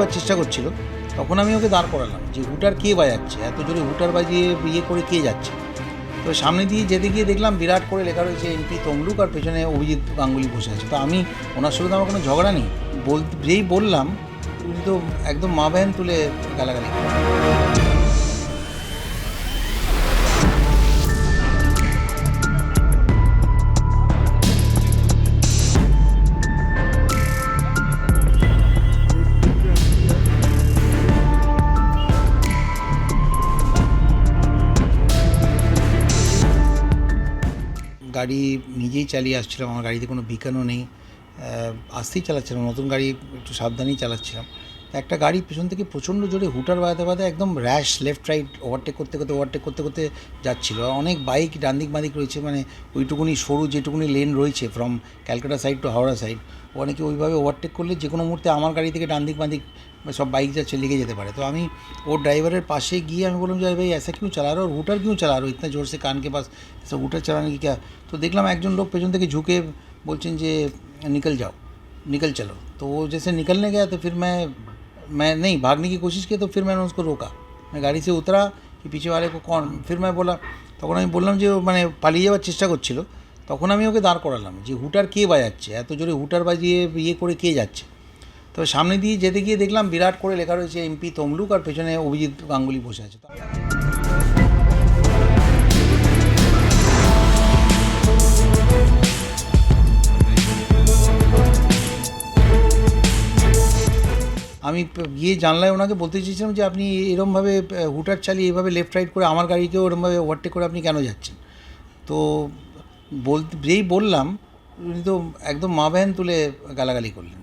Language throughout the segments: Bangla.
যাওয়ার চেষ্টা করছিল, তখন আমি ওকে দাঁড় করালাম যে হুটার কে বাজাচ্ছে? এত জোরে হুটার বাজিয়ে বিয়ে করে কে যাচ্ছে? তো সামনে দিয়ে যেতে গিয়ে দেখলাম বিরাট করে লেখা রয়েছে এমপি তমলুক আর পেছনে অভিজিৎ গাঙ্গুলি বসে আছে। তো আমি ওনার সঙ্গে তো আমার কোনো ঝগড়া নেই। বল যেই বললাম, উনি তো একদম মা তুলে গালাগালি গাড়ি নিজেই চালিয়ে আসছিলাম, আমার গাড়িতে কোনো বিকানও নেই। আসতেই চালাচ্ছিলাম, নতুন গাড়ি একটু সাবধানেই চালাচ্ছিলাম। একটা গাড়ি পেছন থেকে প্রচণ্ড জোরে হুটার বাজাতে বাজাতে একদম র্যাশ লেফট রাইট ওভারটেক করতে করতে ওভারটেক করতে করতে যাচ্ছিল অনেক বাইক ডান্দিক বাদিক রয়েছে মানে ওইটুকুনি সরু যেটুকুনি লেন রয়েছে from Calcutta side to Howrah side অনেকে ওইভাবে ওভারটেক করলে যে কোনো মুহূর্তে আমার গাড়ি থেকে ডান্দিক বাদিক সব বাইক যাচ্ছে লেগে যেতে পারে তো আমি ওর ড্রাইভারের পাশে গিয়ে আমি বললাম যে "अरे भाई ऐसा क्यों चला रहे हो और हुटर क्यों चला रहे हो इतना जोर से कान के पास ऐसा हुटर चलाने की क्या तो দেখলাম একজন লোক পেছন থেকে ঝুঁকে বলছেন যে निकल जाओ निकल चलो तो वो जैसे निकलने गया तो फिर मैं मैं नहीं भागने की कोशिश की तो फिर मैंने उसको रोका मैं गाड़ी से उतरा कि पीछे वाले को कौन फिर मैं बोला তখন আমি বললাম যে ও মানে পালিয়ে যাওয়ার চেষ্টা করছিল তখন আমি ওকে দাঁড় করালাম যে হুটার কে বাজাচ্ছে এত জোরে হুটার বাজিয়ে ইয়ে করে কে যাচ্ছে তো সামনে দিয়ে যেতে গিয়ে দেখলাম বিরাট করে লেখা রয়েছে এমপি তমলুক আর পেছনে অভিজিৎ গাঙ্গুলি বসে আছে আমি গিয়ে জানলায় ওনাকে বলতে চেয়েছিলাম যে আপনি এরমভাবে হুটার চালিয়ে এভাবে লেফট রাইট করে আমার গাড়িকেও এরমভাবে ওভারটেক করে আপনি কেন যাচ্ছেন? তো বলতে যেই বললাম উনি তো একদম মা ব্যান তুলে গালাগালি করলেন।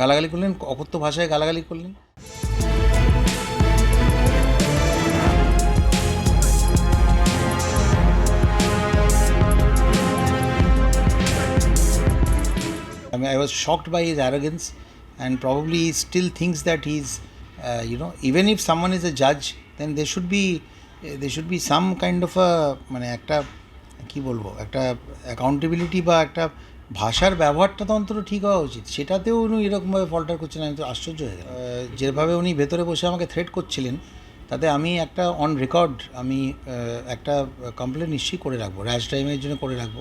গালাগালি করলেন অকথ্য ভাষায় গালাগালি করলেন। mean, I was shocked by his arrogance, and probably still thinks that he's, uh, you know, even if someone is a judge, then there should be, uh, there should be some kind of a মানে একটা কি বলব একটা অ্যাকাউন্টেবিলিটি বা একটা ভাষার ব্যবহারটা তো অন্তত ঠিক হওয়া উচিত। সেটাতেও উনি এরকমভাবে ফল্টার করছেন আমি তো আশ্চর্য হয়ে গেলাম। যেভাবে উনি ভেতরে বসে আমাকে থ্রেট করছিলেন তাতে আমি একটা অন রেকর্ড আমি একটা কমপ্লেন নিশ্চয়ই করে রাখব র্যাশ ড্রাইভের জন্য করে রাখব।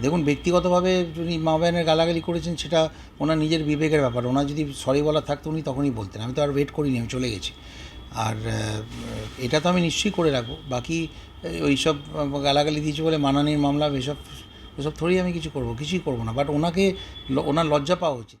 দেখুন, ব্যক্তিগতভাবে উনি মা বায়নের গালাগালি করেছেন, সেটা ওনার নিজের বিবেকের ব্যাপার। ওনার যদি সরি বলা থাকতো, উনি তখনই বলতেন। আমি তো আর ওয়েট করিনি, আমি চলে গেছি। আর এটা তো আমি নিশ্চয়ই করে রাখব। বাকি ওই সব গালাগালি দিয়েছি বলে মানানির মামলা, এসব এসব থোড়ি আমি কিছু করব। কিছুই করব না। বাট ওনাকে ওনার লজ্জা পাওয়া উচিত।